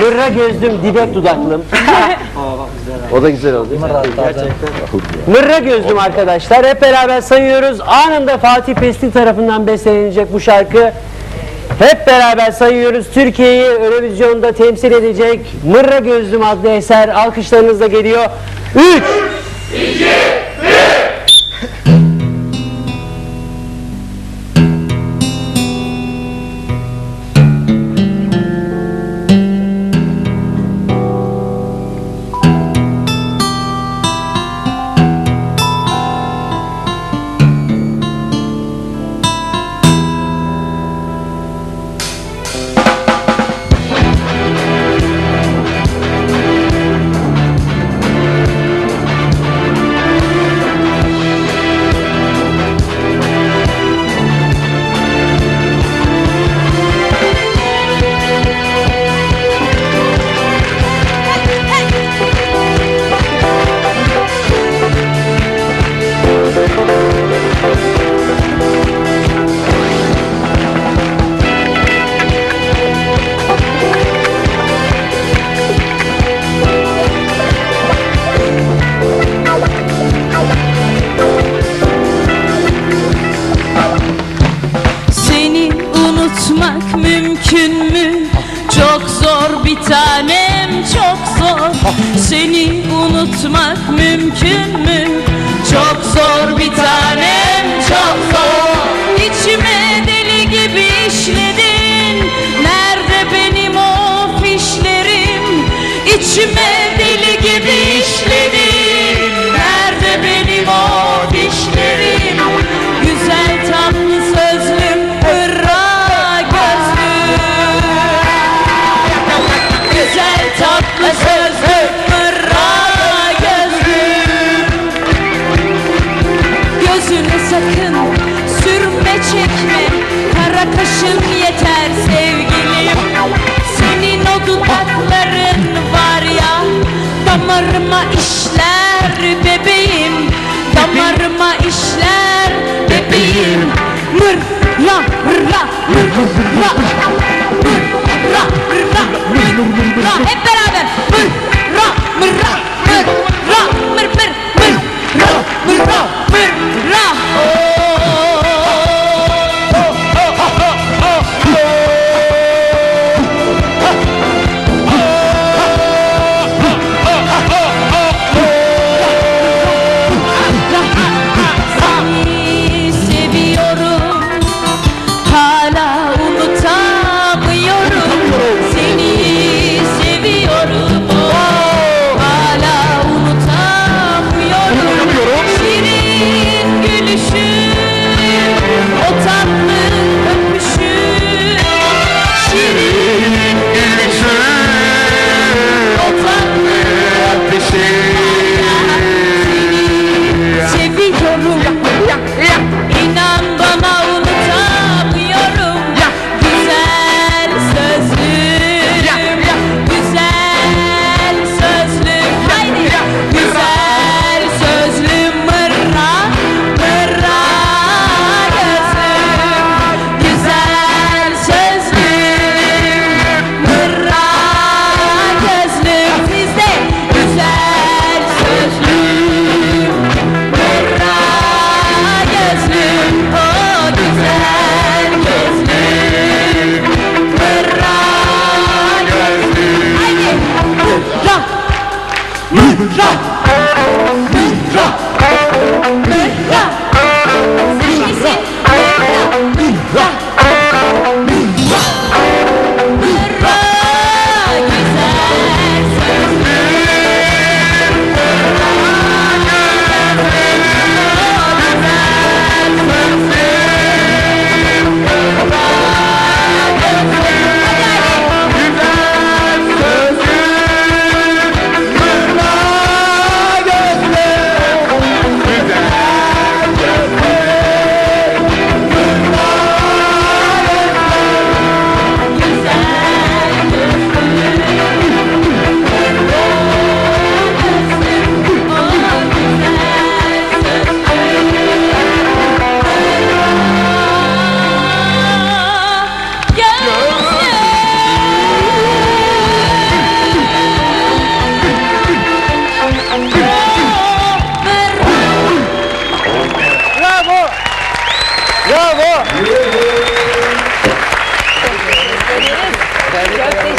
Mırra gözlüm, dibek dudaklım. o da güzel oldu. Mırra gözlüm arkadaşlar. Hep beraber sayıyoruz. Anında Fatih Pestil tarafından beslenecek bu şarkı. Hep beraber sayıyoruz. Türkiye'yi Eurovizyon'da temsil edecek Mırra Gözlüm adlı eser alkışlarınızla geliyor. 3, 2, 1 Seni unutmak mümkün mü? Çok zor bir tanem ra ra ra ra ra ra Right.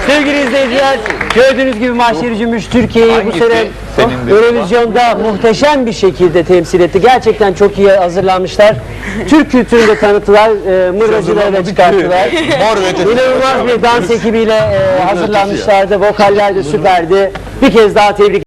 Sevgili izleyiciler, gördüğünüz gibi Mahşeri Cümbüş Türkiye'yi bu Hangisi? sene Senin. Eurovizyonda muhteşem bir şekilde temsil etti. Gerçekten çok iyi hazırlanmışlar. Türk kültürünü de tanıttılar, e, mırracıları da çıkarttılar. Mor ve ötesi. İnanılmaz bir dans ekibiyle e, hazırlanmışlardı. Vokaller de süperdi. Bir kez daha tebrik